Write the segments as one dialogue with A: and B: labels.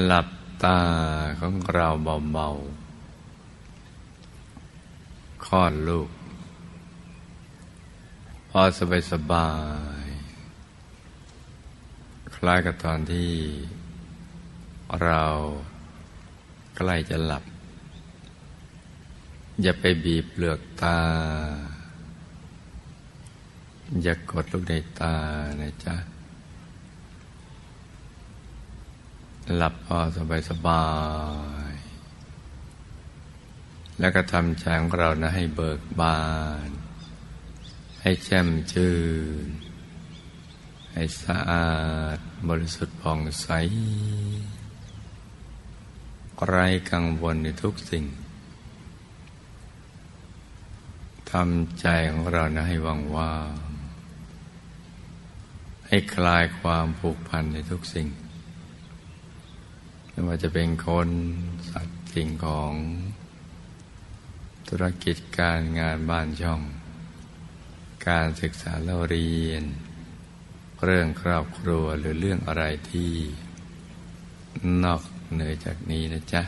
A: หลับตาของเราเบาๆคลอดลูก พอสบายสบาย คล้ายกับตอนที่เราใกล้จะหลับ อย่าไปบีบเปลือกตา อย่ากดลูกในตานะจ๊ะ หลับพอสบายสบาย แล้วก็ทำใจของเรานะให้เบิกบาน ให้แจ่มชื่น ให้สะอาดบริสุทธิ์ผ่องใส ไร้กังวลในทุกสิ่งทำใจของเรานะให้ว่างว่างให้คลายความผูกพันในทุกสิ่ง ไม่ว่าจะเป็นคนสัตว์สิ่งของ ธุรกิจการงานบ้านช่อง การศึกษาเราเรียน เรื่องครอบครัวหรือเรื่องอะไรที่ นอกเหนือจากนี้นะจ๊ะ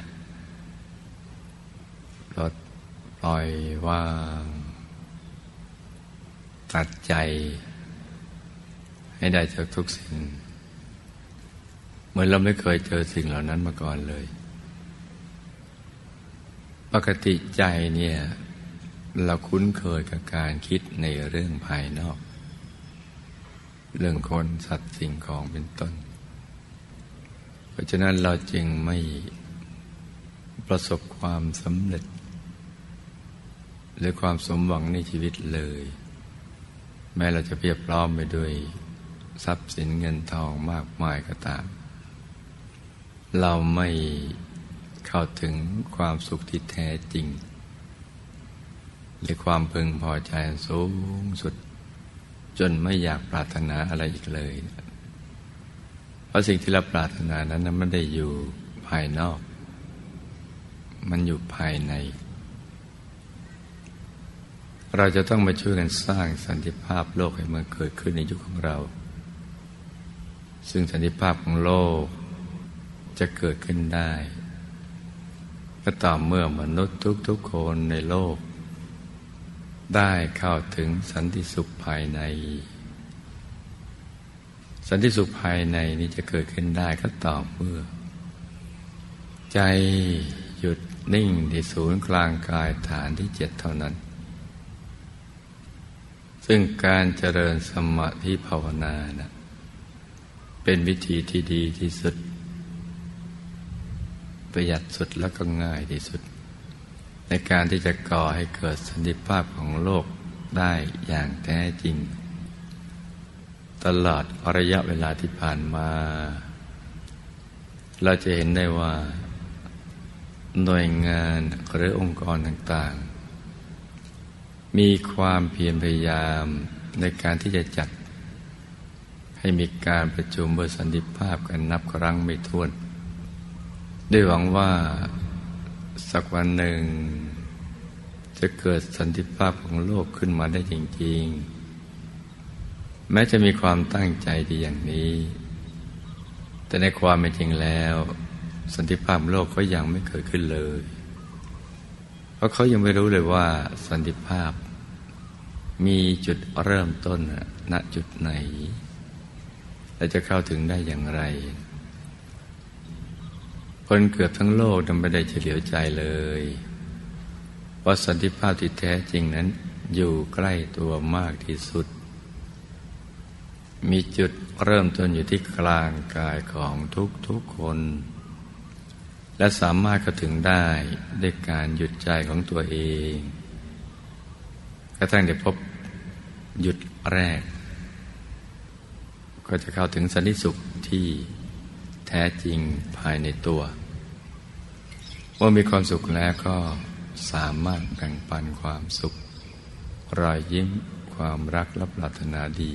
A: ลดปล่อยว่างตัดใจ ให้ได้จากทุกสิ่ง เหมือนเราไม่เคยเจอสิ่งเหล่านั้นมาก่อนเลย ปกติใจเนี่ย เราคุ้นเคยกับการคิดในเรื่องภายนอก เรื่องคนสัตว์สิ่งของเป็นต้น เพราะฉะนั้นเราจึงไม่ประสบความสำเร็จ หรือความสมหวังในชีวิตเลย แม้เราจะเพียบพร้อมไปด้วยทรัพย์สินเงินทองมากมายก็ตาม เราไม่เข้าถึงความสุขที่แท้จริงหรือความพึงพอใจสูงสุด จนไม่อยากปรารถนาอะไรอีกเลย เพราะสิ่งที่เราปรารถนานั้นมันไม่ได้อยู่ภายนอก มันอยู่ภายใน เราจะต้องมาช่วยกันสร้างสันติภาพโลกให้มันเกิดขึ้นในยุคของเรา ซึ่งสันติภาพของโลก จะเกิดขึ้นได้ ก็ต่อเมื่อมนุษย์ทุกๆคนในโลก ได้เข้าถึงสันติสุขภายใน สันติสุขภายในนี้จะเกิดขึ้นได้ก็ต่อเมื่อ ใจหยุดนิ่งที่ศูนย์กลางกายฐานที่เจ็ดเท่านั้น ซึ่งการเจริญสมาธิภาวนานะเป็นวิธีที่ดีที่สุด ประหยัดสุดแล้วก็ง่ายที่สุด ในการที่จะก่อให้เกิดสันติภาพของโลกได้อย่างแท้จริง ตลอดระยะเวลาที่ผ่านมา เราจะเห็นได้ว่า หน่วยงานหรือองค์กรต่างๆ มีความเพียรพยายามในการที่จะจัด ให้มีการประชุมเพื่อสันติภาพกันนับครั้งไม่ถ้วน ด้วยหวังว่าสักวันหนึ่ง จะเกิดสันติภาพของโลกขึ้นมาได้จริง ๆ แม้จะมีความตั้งใจดีอย่างนี้ แต่ในความเป็นจริงแล้ว สันติภาพโลกก็ยังไม่เกิดขึ้นเลย เพราะเขายังไม่รู้เลยว่าสันติภาพ มีจุดเริ่มต้นณจุดไหน และจะเข้าถึงได้อย่างไร คนเกือบทั้งโลกทำไม่ได้เฉลียวใจเลยว่าสันติภาพที่แท้จริงนั้น อยู่ใกล้ตัวมากที่สุด มีจุดเริ่มต้นอยู่ที่กลางกายของทุกทุกคน และสามารถเข้าถึงได้ด้วยการหยุดใจของตัวเองกระทั่งได้พบหยุดแรก ก็จะเข้าถึงสันติสุขที่ ท้จริงภายในตัว เมื่อมีความสุขแล้วก็สามารถแบ่งปันความสุข รอยยิ้มความรักและปรารถนาดี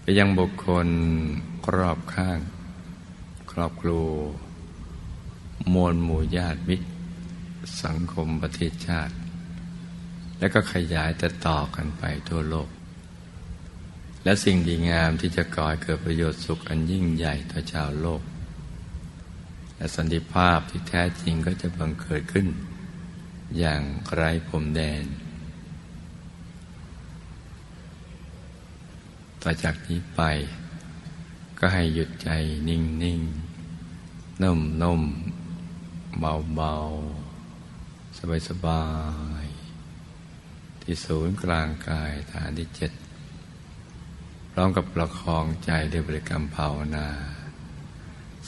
A: ไปยังบุคคลรอบข้าง ครอบครัวมวลหมู่ญาติมิตร สังคมประเทศชาติ และก็ขยายแต่ต่อกันไปทั่วโลก และสิ่งดีงามที่จะก่อให้เกิดประโยชน์สุขอันยิ่งใหญ่ต่อชาวโลก และสันติภาพที่แท้จริงก็จะบังเกิดขึ้น อย่างไร้ผมแดน ต่อจากนี้ไป ก็ให้หยุดใจนิ่งนิ่งนุ่มนุ่มเบาเบาสบายสบายที่ศูนย์กลางกายฐานที่เจ็ด พร้อมกับประคองใจด้วยบริกรรมภาวนา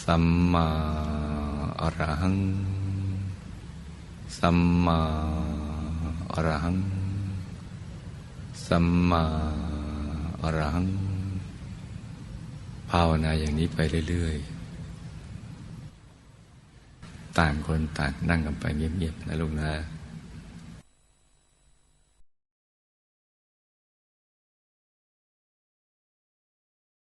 A: สัมมาอรหัง สัมมาอรหัง สัมมาอรหัง ภาวนาอย่างนี้ไปเรื่อยๆ ต่างคนต่างนั่งกันไปเงียบๆนะลูกนะ